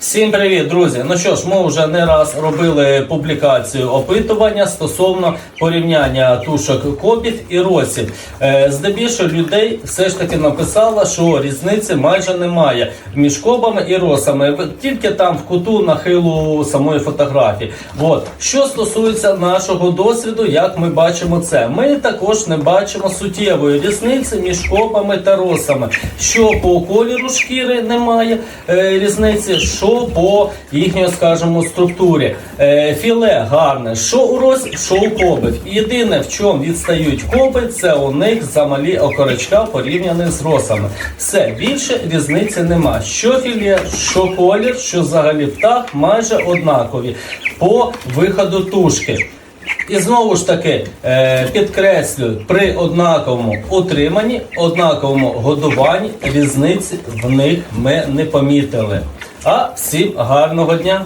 Всім привіт, друзі! Ну що ж, ми вже не раз робили публікацію опитування стосовно порівняння тушок копів і росів. Е, здебільшого людей все ж таки написало, що різниці майже немає між кобами і росами. Тільки там в куту нахилу самої фотографії. От що стосується нашого досвіду, як ми бачимо це, ми також не бачимо суттєвої різниці між копами та росами. Що по кольору шкіри немає е, різниці, що по їхньої, скажімо, структурі. Е, філе гарне, що у рос, що у кобів. Єдине, в чому відстають коби, це у них замалі окорочка порівняні з росами. Все більше різниці нема. Що філе, що колір, що взагалі птах майже однакові по виходу тушки. І знову ж таки е, підкреслюю, при однаковому утриманні, однаковому годуванні різниці в них ми не помітили. А всім гарного дня!